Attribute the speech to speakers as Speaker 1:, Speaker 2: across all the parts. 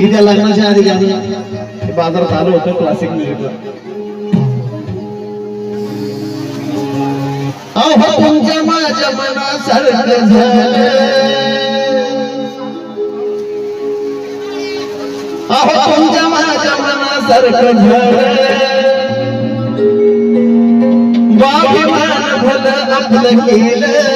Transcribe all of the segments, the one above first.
Speaker 1: लग्नाच्या आधी गाणं बाजारात आलं होतं क्लासिक म्युझिकला अहो तुमच्या माझ्या मनासारखं झालं. अहो तुमच्या माझ्या मनासारखं झालं. बाबीमान भलं आपलं केलं.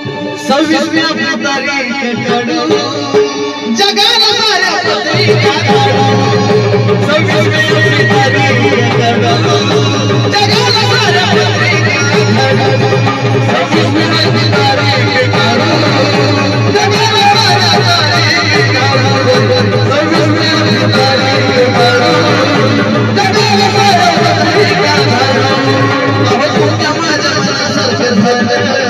Speaker 1: सव्वीसवी आपली तारीख काढू जगाला साऱ्या पत्रिका काढू सव्वीसवी आपली तारीख काढू जगाला साऱ्या पत्रिका काढू सव्वीसवी आपली तारीख काढू जगाला साऱ्या तारीख काढू सव्वीसवी आपली तारीख काढू जगाला साऱ्या पत्रिका काढू अहो तुमच्या माझ्या मनासारखं झालं.